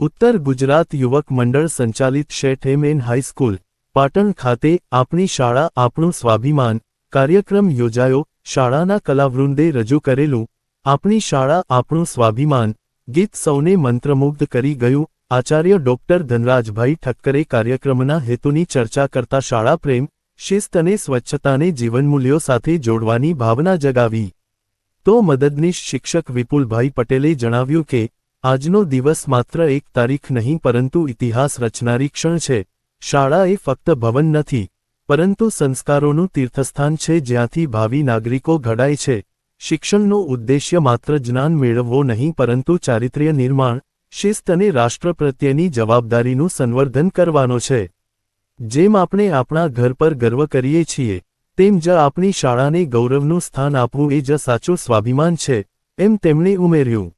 ઉત્તર ગુજરાત યુવક મંડળ સંચાલિત શેઠ એમ હાઈસ્કૂલ પાટણ ખાતે આપણી શાળા આપણું સ્વાભિમાન કાર્યક્રમ યોજાયો. શાળાના કલાવૃંદે રજૂ કરેલું, આપણી શાળા આપણું સ્વાભિમાન ગીત સૌને મંત્રમુગ્ધ કરી ગયું. આચાર્ય ડોક્ટર ધનરાજભાઈ ઠક્કરે કાર્યક્રમના હેતુની ચર્ચા કરતા શાળા પ્રેમ, શિસ્ત અને સ્વચ્છતાને જીવનમૂલ્યો સાથે જોડવાની ભાવના જગાવી. તો મદદનીશ શિક્ષક વિપુલભાઈ પટેલે જણાવ્યું કે આજનો દિવસ માત્ર એક તારીખ નહીં, પરંતુ ઇતિહાસ રચનારી ક્ષણ છે. શાળા એ ફક્ત ભવન નથી, પરંતુ સંસ્કારોનું તીર્થસ્થાન છે જ્યાંથી ભાવિ નાગરિકો ઘડાય છે. શિક્ષણનો ઉદ્દેશ્ય માત્ર જ્ઞાન મેળવવો નહીં, પરંતુ ચારિત્ર્ય નિર્માણ, શિસ્ત અને રાષ્ટ્ર પ્રત્યેની જવાબદારીનું સંવર્ધન કરવાનો છે. જેમ આપણે આપણા ઘર પર ગર્વ કરીએ છીએ, તેમ જ આપણી શાળાને ગૌરવનું સ્થાન આપવું એ જ સાચું સ્વાભિમાન છે, એમ તેમણે ઉમેર્યું.